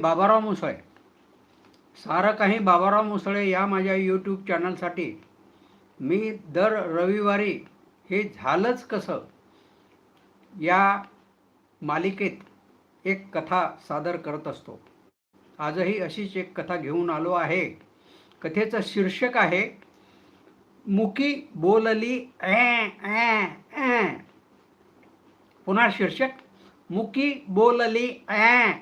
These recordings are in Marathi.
बाबाराव मुसळे. सारं काही बाबाराव मुसळे या माझ्या यूट्यूब चॅनलसाठी मी दर रविवारी हे झालंच कसं? या मालिकेत एक कथा सादर करत असतो. आजही अशीच एक कथा घेऊन आलो आहे. कथेचं शीर्षक आहे मुकी बोलली ॲ ॲ पुन्हा शीर्षक मुकी बोलली ॲ ॲ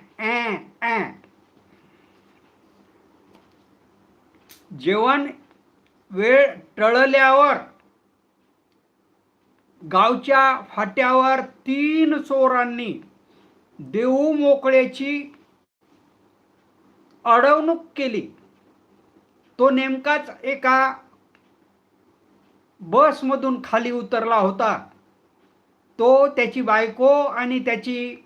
जेवण वेळ टळल्यावर गावच्या फाट्यावर तीन चोरांनी देऊ मोकळ्याची अडवणूक केली. तो नेमकाच एका बसमधून खाली उतरला होता. तो त्याची बायको आणि त्याची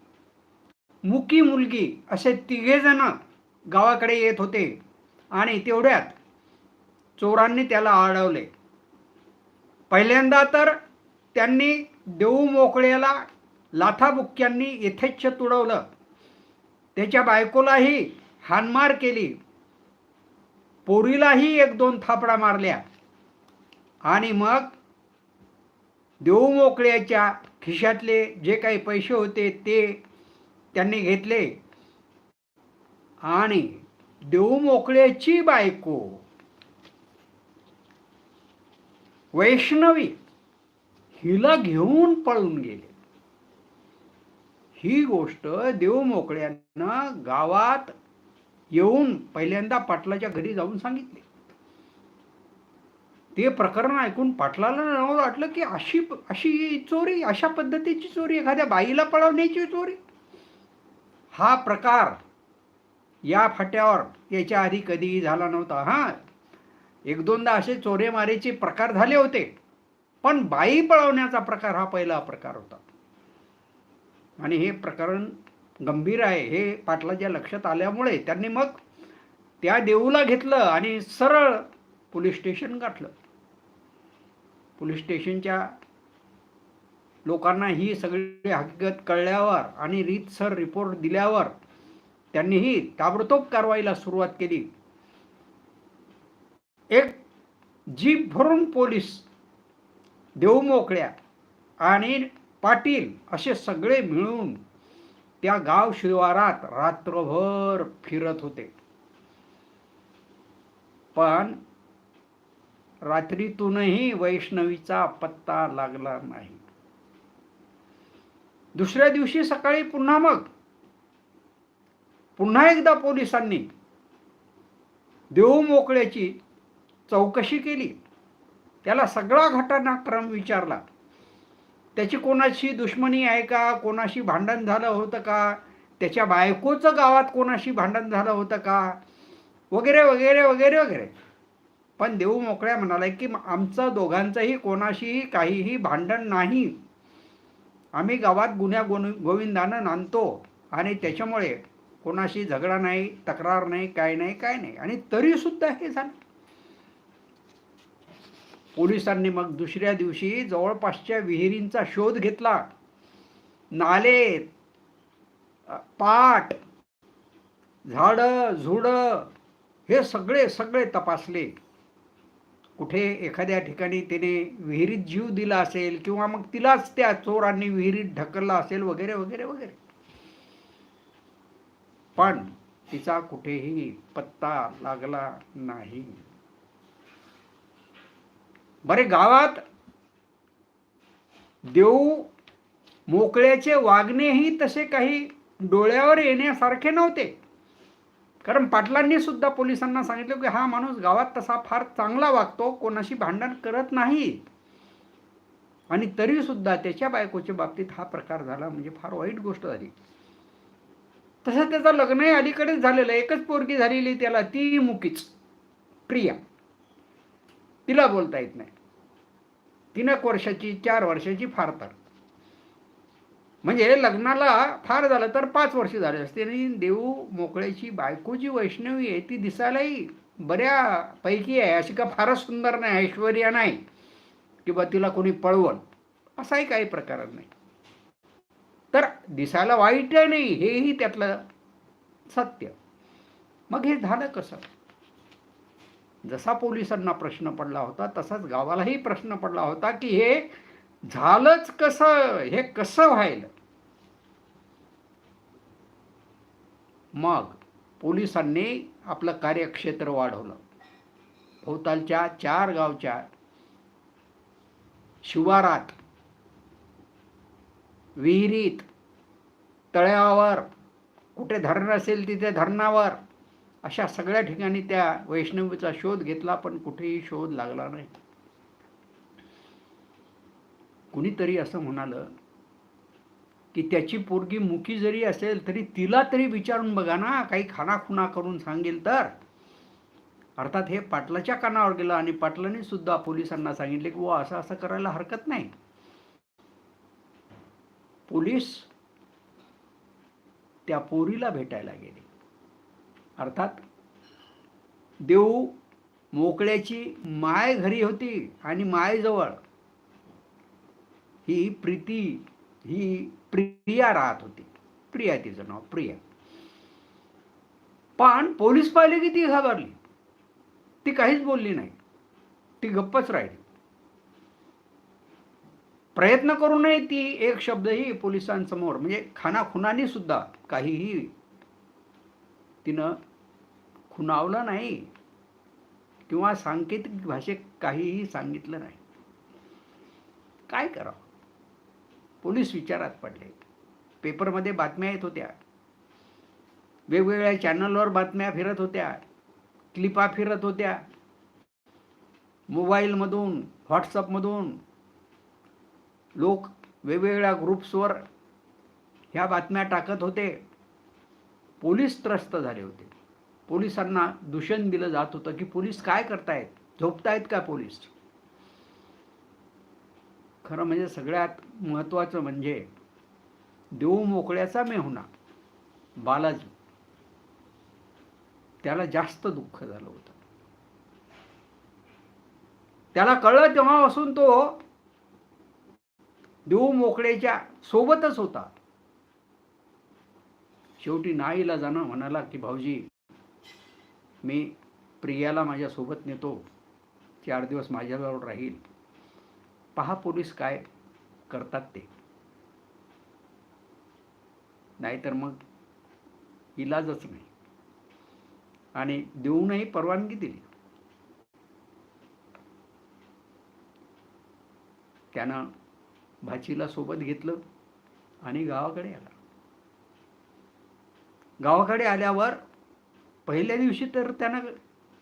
मुकी मुलगी असे तिघेजणं गावाकडे येत होते आणि तेवढ्यात चोरांनी त्याला अडवले पहिल्यांदा तर त्यांनी देऊ मोकळ्याला लाथाबुक्क्यांनी यथेच्छ तुडवलं. त्याच्या बायकोलाही हानमार केली. पोरीलाही एक दोन थापडा मारल्या. आणि मग देऊ मोकळ्याच्या खिशातले जे काही पैसे होते ते त्यांनी घेतले. आणि देऊ मोकळ्याची बायको. वैष्णवी हिला घेऊन पळून गेले. ही गोष्ट देव मोकळ्यानं गावात येऊन पहिल्यांदा पाटलाच्या घरी जाऊन सांगितले. ते प्रकरण ऐकून पाटलाला नवं वाटलं की अशी अशी चोरी अशा पद्धतीची चोरी एखाद्या बाईला पळवण्याची चोरी. हा प्रकार या फाट्यावर याच्या आधी कधीही झाला नव्हता. हां एक दोनदा असे चोरेमारीचे प्रकार झाले होते. पण बाई पळवण्याचा प्रकार हा पहिला प्रकार होता. आणि हे प्रकरण गंभीर आहे. हे पाटलाच्या लक्षात आल्यामुळे त्यांनी मग त्या देऊला घेतलं आणि सरळ पोलीस स्टेशन गाठलं. पोलीस स्टेशनच्या लोकांना ही सगळी हकीकत कळल्यावर आणि रीतसर रिपोर्ट दिल्यावर त्यांनीही ताबडतोब कारवाईला सुरुवात केली. एक जीप भरून पोलीस देऊ मोकळ्या आणि पाटील असे सगळे मिळून त्या गाव शिवारात रात्रभर फिरत होते. पण रात्रीतूनही वैष्णवीचा पत्ता लागला नाही. दुसऱ्या दिवशी सकाळी पुन्हा मग. पुन्हा एकदा पोलिसांनी देऊ मोकळ्याची चौकशी केली. त्याला सगळा घटनाक्रम विचारला. त्याची कोणाशी दुश्मनी आहे का? कोणाशी भांडण झालं होतं का? त्याच्या बायकोचं गावात कोणाशी भांडण झालं होतं का? वगैरे वगैरे वगैरे वगैरे. पण देऊ मोकळ्या म्हणाला की आमचं दोघांचंही कोणाशीही काहीही भांडण नाही. आम्ही गावात गुन्ह्या गोन गोविंदानं नांदतो आणि त्याच्यामुळे कोणाशी झगडा नाही तक्रार नाही काय नाही काय नाही. आणि तरीसुद्धा हे झालं. पोलिसांनी मग दुसऱ्या दिवशी जवळपासच्या विहिरींचा शोध घेतला. नाले पाट झाडं झुडं हे सगळे सगळे तपासले. कुठे एखाद्या ठिकाणी तिने विहिरीत जीव दिला असेल किंवा मग तिलाच त्या चोरांनी विहिरीत ढकलला असेल वगैरे वगैरे वगैरे. पण तिचा कुठेही पत्ता लागला नाही. बरे गावात देऊ मोकळ्याचे वागणेही तसे काही डोळ्यावर येण्यासारखे नव्हते. कारण पाटलांनी सुद्धा पोलिसांना सांगितलं की हा माणूस गावात तसा फार चांगला वागतो कोणाशी भांडण करत नाही. आणि तरी सुद्धा त्याच्या बायकोच्या बाबतीत हा प्रकार झाला म्हणजे फार वाईट गोष्ट झाली. तसं त्याचं लग्नही अलीकडेच झालेलं एकच पोरगी झालेली त्याला ती मुकीच. प्रिया. तिला बोलता येत नाही. तीन एक वर्षाची चार वर्षाची फार तर. म्हणजे लग्नाला फार झालं तर पाच वर्ष झाले असते. आणि देऊ मोकळ्याची बायको जी वैष्णवी आहे ती दिसायलाही बऱ्यापैकी आहे. अशी का फारच सुंदर नाही ऐश्वर्या नाही किंवा तिला कोणी पळवण असाही काही प्रकार नाही. तर दिसायला वाईट नाही हेही त्यातलं सत्य. मग हे झालं कसं? जसा पोलिसांना प्रश्न पडला होता तसाच गावालाही प्रश्न पडला होता की हे झालंच कसं हे कसं व्हायलं? मग पोलिसांनी आपलं कार्यक्षेत्र वाढवलं. भोवतालच्या चार गावच्या शिवारात विहिरीत तळ्यावर कुठे धरण असेल तिथे धरणावर अशा सगळ्या ठिकाणी त्या वैष्णवीचा शोध घेतला पण कुठेही शोध लागला नाही. कुणीतरी असं म्हणालं की त्याची पोरगी मुखी जरी असेल तरी तिला तरी विचारून बघा ना काही खानाखुणा करून सांगेल तर. अर्थात हे पाटलाच्या कानावर गेलं आणि पाटलाने सुद्धा पोलिसांना सांगितले की व असं असं करायला हरकत नाही. पोलीस त्या पोरीला भेटायला गेले. अर्थात देऊ मोकळ्याची माय घरी होती आणि मायजवळ ही प्रीती ही प्रिया राहत होती. प्रिया तिचं नाव प्रिया. पण पोलीस पाहिले की ती घाबरली. ती काहीच बोलली नाही. ती गप्पच राहिली. प्रयत्न करूनही ती एक शब्दही पोलिसांसमोर. म्हणजे खानाखुनाने सुद्धा काहीही तिनं खुणावलं नाही किंवा सांकेतिक भाषेत काहीही सांगितलं नाही. काय करावं? पोलीस विचारात पडले. पेपरमध्ये बातम्या येत होत्या. वेगवेगळ्या चॅनलवर बातम्या फिरत होत्या. क्लिपा फिरत होत्या. मोबाईलमधून व्हॉट्सअपमधून लोक वेगवेगळ्या ग्रुप्सवर ह्या बातम्या टाकत होते. पोलीस त्रस्त झाले होते. पोलिसांना दूषण दिलं जात होतं की पोलीस काय करतायत? झोपतायत का पोलीस? खरं म्हणजे सगळ्यात महत्त्वाचं म्हणजे देऊ मोकळ्याचा मेहुणा बालाजी. त्याला जास्त दुःख झालं होतं. त्याला कळलं तेव्हापासून तो देऊ मोकळेच्या सोबतच होता. शेवटी नाईला जाणं म्हणाला की भाऊजी मी प्रियाला माझ्यासोबत नेतो. चार दिवस माझ्याजवळ राहील. पहा पोलीस काय करतात ते. नाहीतर मग इलाजच नाही. आणि देऊनही परवानगी दिली. त्यानं भाचीला सोबत घेतलं आणि गावाकडे आला. गावाकडे आल्यावर पहिल्या दिवशी तर त्यानं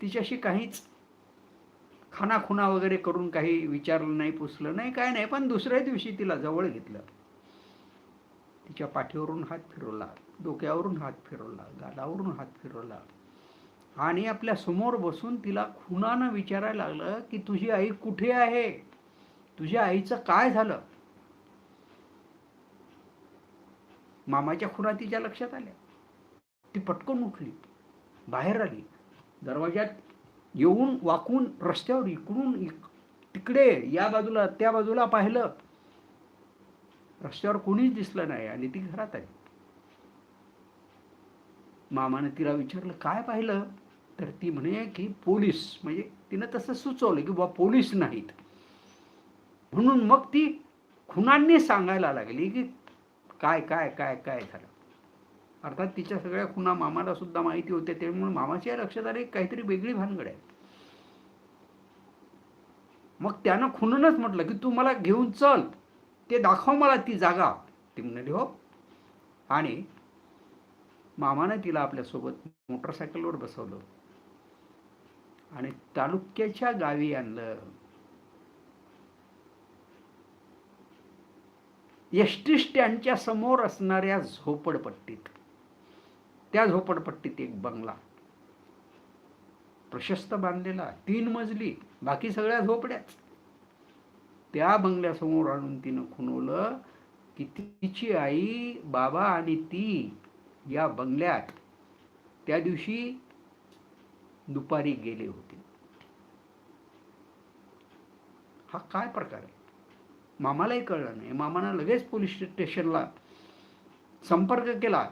तिच्याशी काहीच खानाखुना वगैरे करून काही विचारलं नाही पुसलं नाही काय नाही पण दुसऱ्या दिवशी तिला जवळ घेतलं. तिच्या पाठीवरून हात फिरवला डोक्यावरून हात फिरवला गालावरून हात फिरवला. आणि आपल्यासमोर बसून तिला खुनानं विचारायला लागलं की तुझी आई कुठे आहे? तुझ्या आईचं काय झालं? मामाच्या खुना तिच्या लक्षात आल्या. ती पटकन उठली बाहेर आली. दरवाज्यात येऊन वाकून रस्त्यावर इकडून इक तिकडे या बाजूला त्या बाजूला पाहिलं रस्त्यावर कोणीच दिसलं नाही आणि ती घरात आहे. मामाने तिला विचारलं काय पाहिलं? तर ती म्हणे की पोलीस. म्हणजे तिनं तसं सुचवलं की बा पोलीस नाहीत. म्हणून मग ती खुनांनी सांगायला लागली की काय काय काय काय झालं? अर्थात तिच्या सगळ्या खुना मामाला सुद्धा माहिती होते त्यामुळे मामाच्या लक्षात आले काहीतरी वेगळी भानगड आहे. मग त्यानं खुनूनच म्हटलं की तू मला घेऊन चल ते दाखव मला ती जागा. ती म्हणाली हो. आणि मामानं तिला आपल्यासोबत मोटरसायकलवर बसवलं. आणि तालुक्याच्या गावी आणलं. एस टी स्टँडच्या समोर असणाऱ्या झोपडपट्टीत. त्या झोपडपट्टीत एक बंगला. प्रशस्त बांधलेला तीन मजली बाकी सगळ्या झोपड्याच. त्या बंगल्यासमोर आणून तिनं खुणवलं की तिची आई बाबा आणि ती या बंगल्यात त्या दिवशी दुपारी गेले होते. हा काय प्रकार आहे? मामालाही कळलं नाही. मामानं लगेच पोलीस स्टेशनला संपर्क केला.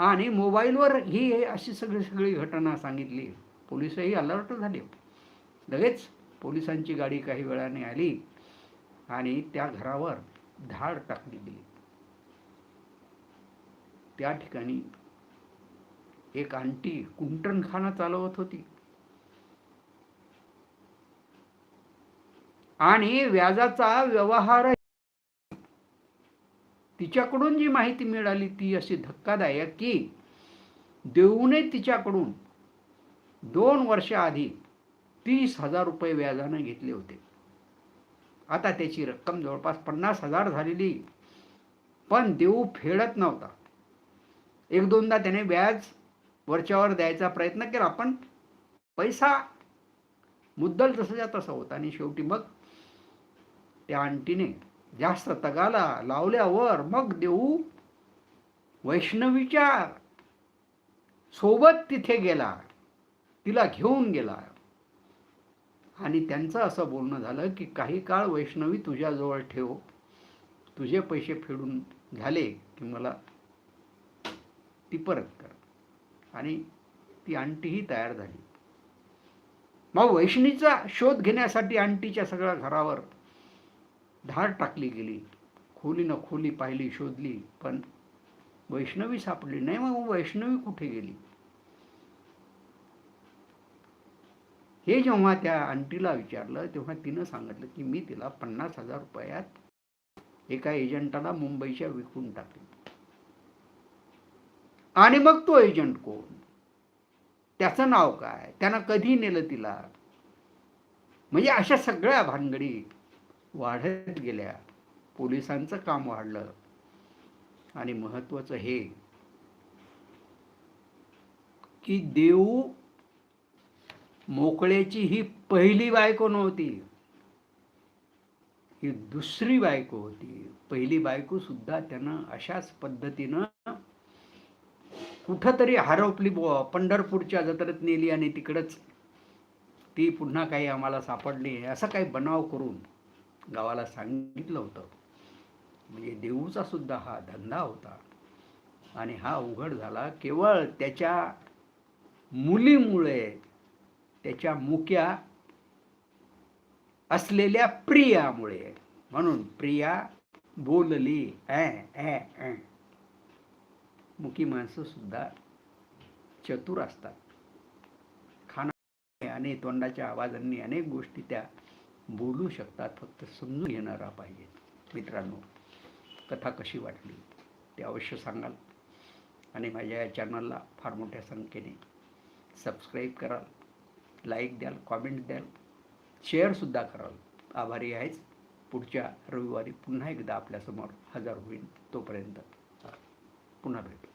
आणि मोबाईलवर ही अशी सगळी सगळी घटना सांगितली. पोलिसही अलर्ट झाले. लगेच पोलिसांची गाडी काही वेळाने आली आणि त्या घरावर धाड टाकली गेली. त्या ठिकाणी एक आंटी कुंटणखाना चालवत होती. आणि व्याजाचा व्यवहार तिच्याकडून जी माहिती मिळाली ती अशी धक्कादायक की देऊने तिच्याकडून दोन वर्षाआधी तीस हजार रुपये व्याजानं घेतले होते. आता त्याची रक्कम जवळपास पन्नास हजार झालेली. पण देऊ फेडत नव्हता. एक दोनदा त्याने व्याज वरच्यावर द्यायचा प्रयत्न केला पण पैसा मुद्दल तसंच्या तसा होता आणि शेवटी मग त्या आंटीने जास्त तगाला लावल्यावर मग देऊ वैष्णवीच्या सोबत तिथे गेला तिला घेऊन गेला. आणि त्यांचं असं बोलणं झालं की काही काळ वैष्णवी तुझ्याजवळ ठेव. तुझे पैसे फेडून झाले की मला ती परत कर. आणि ती आंटीही तयार झाली. मग वैष्णीचा शोध घेण्यासाठी आंटीच्या सगळ्या घरावर धाड टाकली गेली. खोलीनं खोली पाहिली शोधली पण वैष्णवी सापडली नाही. मग वैष्णवी कुठे गेली? हे जेव्हा त्या आंटीला विचारलं तेव्हा तिनं सांगितलं की मी तिला पन्नास हजार रुपयात एका एजंटाला मुंबईच्या विकून टाकले. आणि मग तो एजंट कोण? त्याचं नाव काय? त्यानं कधी नेलं तिला? म्हणजे अशा सगळ्या भानगडी वाढत गेल्या. पोलिसांचं काम वाढलं. आणि महत्वाचं हे की देऊ मोकळ्याची ही पहिली बायको नव्हती. ही दुसरी बायको होती. पहिली बायको सुद्धा त्यानं अशाच पद्धतीनं कुठंतरी हरवली बुवा. पंढरपूरच्या जत्रेत नेली आणि तिकडंच ती पुन्हा काही आम्हाला सापडली असं काही बनाव करून गावाला सांगितलं होतं. म्हणजे देऊचा सुद्धा हा धंदा होता. आणि हा उघड झाला. केवळ त्याच्या मुलीमुळे त्याच्या मुक्या असलेल्या प्रियामुळे. म्हणून प्रिया बोलली ऐ ॲ मुकी माणसं सुद्धा चतुर असतात. खाना आणि तोंडाच्या आवाजांनी अनेक गोष्टी त्या बोलू शकतात फक्त समजून घेणारा पाहिजे. मित्रांनो कथा कशी वाटली ते अवश्य सांगाल आणि माझ्या या चॅनलला फार मोठ्या संख्येने सबस्क्राईब कराल लाईक द्याल कॉमेंट द्याल शेअरसुद्धा कराल. आभारी आहेच. पुढच्या रविवारी पुन्हा एकदा आपल्यासमोर हजर होईल तोपर्यंत पुन्हा भेटू.